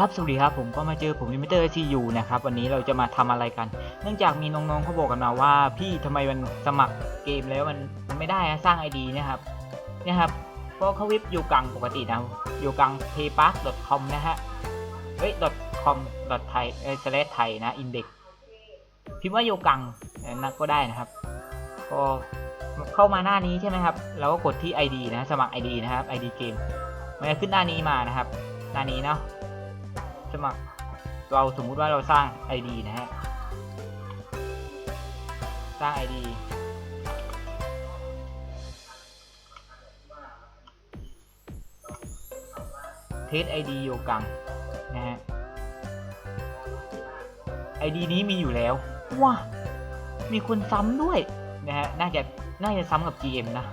ครับสวัสดีครับผมก็มาเจอผมลิมิเตอร์ซียูนะครับวันนี้เราจะมาทำอะไรกัน เนื่องจากมีน้องๆเขาบอกกันมาว่า พี่ทำไมมันสมัครเกมแล้วมันมันไม่ได้สร้าง ID เนี่ยครับเนี่ยครับเพราะเขาวิบอยู่กังปกตินะอยู่กัง paypark.com นะฮะเฮ้ย .com .thai เอ้ย slash ไทยนะ index พิมพ์ว่าโยกังนะก็ได้นะครับก็เข้ามาหน้านี้ใช่ไหมครับเราก็กดที่ ID นะสมัคร ID นะครับ ID เกมมันจะขึ้นหน้านี้มานะครับ หน้านี้เนาะ สมัคร เราสมมุติว่าเราสร้าง ID นะฮะ สร้าง ID เทส ID โยกังนะฮะ ID นี้มีอยู่แล้ว ว้า มีคนซ้ำด้วย นะฮะ น่าจะ น่าจะซ้ำกับ GM นะ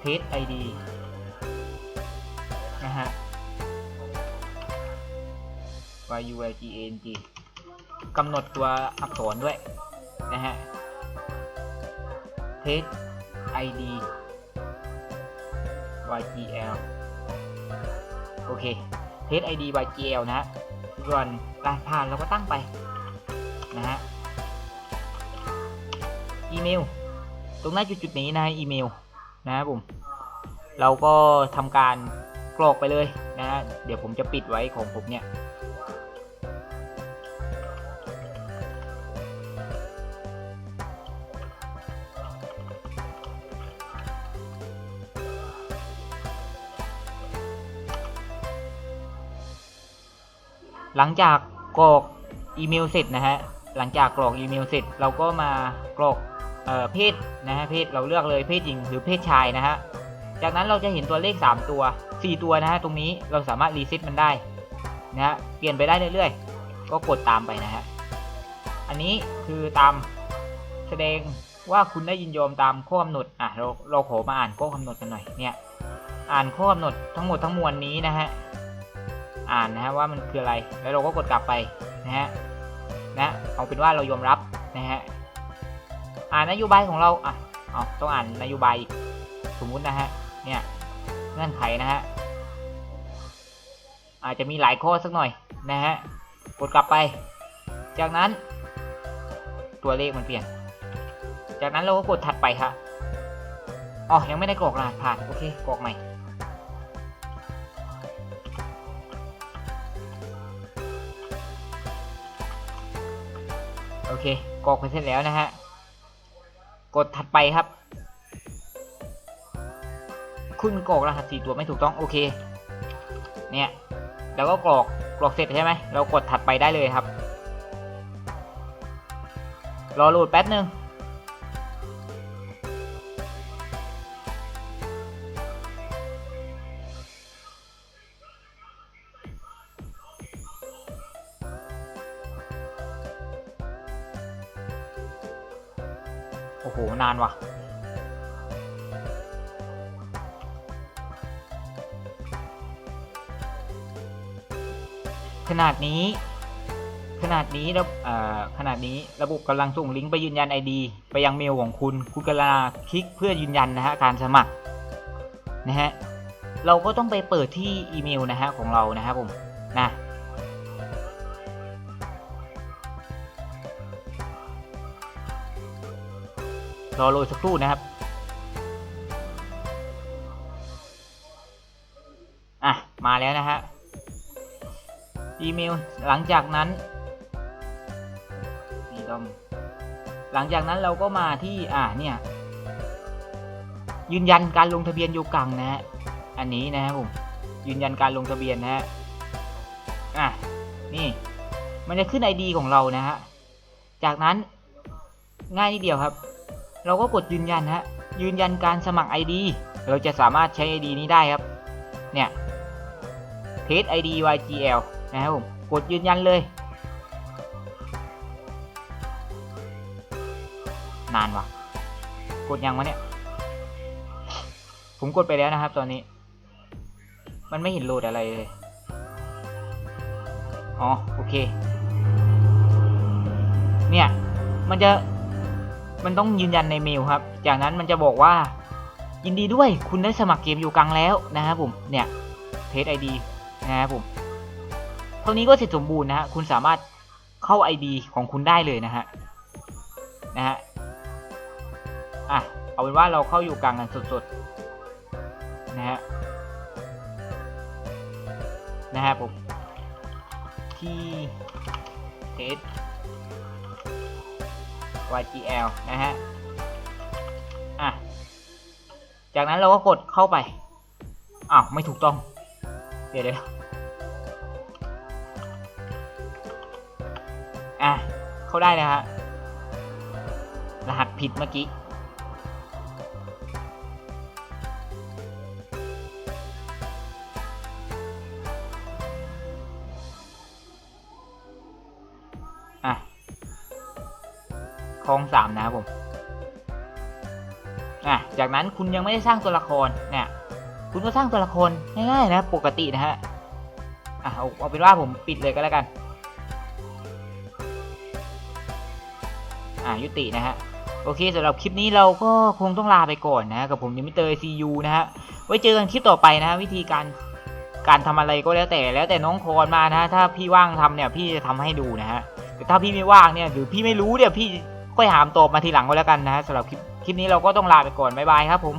เทส ID น y u l g a n g กำหนดตัวอักษรด้วย นะฮะ test id ygl โอเค test id ygl นะฮะส่วนรหัสผ่านเราก็ตั้งไป นะฮะ อีเมล ตรงหน้าจุดๆนี้นะฮะอีเมล นะครับผม เราก็ทำการกรอกไปเลยนะฮะ เดี๋ยวผมจะปิดไว้ของผมเนี่ย หลังจากกรอกอีเมลเสร็จนะฮะหลังจากกรอกอีเมลเสร็จเราก็มากรอกเออเพศนะฮะเพศเราเลือกเลยเพศหญิงหรือเพศชายนะฮะจากนั้นเราจะเห็นตัวเลข 3 ตัว 4 ตัวนะฮะตรงนี้เราสามารถรีเซ็ตมันได้นะฮะเปลี่ยนไปได้เรื่อยๆ ก็กดตามไปนะฮะอันนี้คือตามแสดงว่าคุณได้ยินยอมตามข้อกำหนดอะเราเราขอมาอ่านข้อกำหนดกันหน่อยเนี่ยอ่านข้อกำหนดทั้งหมดทั้งมวลนี้นะฮะ อ่านนะฮะว่ามันคืออะไร แล้วเราก็กดกลับไปนะฮะนะเอาเป็นว่าเรายอมรับนะฮะอ่านนโยบายของเราอะเอาต้องอ่านนโยบายสมมุตินะฮะเนี่ยเงื่อนไขนะฮะอาจจะมีหลายข้อสักหน่อยนะฮะกดกลับไป จากนั้น ตัวเลขมันเปลี่ยน จากนั้นเราก็กดถัดไปครับอ๋อยังไม่ได้กรอกรหัสผ่านโอเคกรอกใหม่ โอเคกรอกไปเสร็จแล้วนะฮะ กดถัดไปครับ คุณกรอกรหัสสี่ตัวไม่ถูกต้องโอเค เนี่ย แล้วก็กรอกกรอกเสร็จใช่ไหม เรากดถัดไปได้เลยครับ รอโหลดแป๊บหนึ่ง โอ้โห นานว่ะ ขนาดนี้ ขนาดนี้ระขนาดนี้ระบบกำลังส่งลิงก์ไปยืนยัน ID ไปยังเมลของคุณ คุณกำลังคลิกเพื่อยืนยันนะฮะการสมัครนะฮะเราก็ต้องไปเปิดที่อีเมลนะฮะของเรานะครับผมนะ รอโหลดสักครู่นะครับอะมาแล้วนะฮะอีเมลหลังจากนั้นนี่ต้องหลังจากนั้นเราก็มาที่อ่าเนี่ยยืนยันการลงทะเบียนโยกังนะฮะอันนี้นะครับผมยืนยันการลงทะเบียนนะฮะอะนี่มันจะขึ้น ID ของเรานะฮะจากนั้นง่ายนิดเดียวครับ เราก็กดยืนยันฮะยืนยันการสมัคร ID เราจะสามารถใช้ ID นี้ได้ครับ เนี่ย test ID YGL นะครับผมกดยืนยันเลย นานวะกดยังวะเนี่ย ผมกดไปแล้วนะครับตอนนี้ มันไม่เห็นโหลดอะไรเลย อ๋อ โอเค เนี่ย มันจะ มันต้องยืนยันในเมลครับ จากนั้นมันจะบอกว่า ยินดีด้วยคุณได้สมัครเกมอยู่กลางแล้วนะครับผมเนี่ยเทสไอดีนะครับผมเท่านี้ก็เสร็จสมบูรณ์นะฮะคุณสามารถเข้า ID ของคุณได้เลยนะฮะนะฮะอะเอาเป็นว่าเราเข้าอยู่กลางกันสดๆนะฮะนะฮะผมที่ s YGL นะฮะ อะ จากนั้นเราก็กดเข้าไป อ้าว ไม่ถูกต้อง เดี๋ยวเดี๋ยวอะ เข้าได้นะฮะ รหัสผิดเมื่อกี้ ลองสามนะครับผมอะจากนั้นคุณยังไม่ได้สร้างตัวละครเนี่ยคุณก็สร้างตัวละครง่ายๆนะปกตินะฮะอะเอาเอาเป็นว่าผมปิดเลยก็แล้วกัน อะยุตินะฮะโอเคสำหรับคลิปนี้เราก็คงต้องลาไปก่อนนะกับผมนิมิเตอร์ซียูนะฮะไว้เจอกันคลิปต่อไปนะฮะวิธีการการทำอะไรก็แล้วแต่แล้วแต่น้องคอนมานะะถ้าพี่ว่างทำเนี่ยพี่จะทำให้ดูนะฮะแต่ถ้าพี่ไม่ว่างเนี่ยหรือพี่ไม่รู้เนี่ยพี่ ค่อยหามตอบมาทีหลังก็แล้วกันนะฮะสำหรับคลิปคลิปนี้เราก็ต้องลาไปก่อนบ๊ายบายครับผม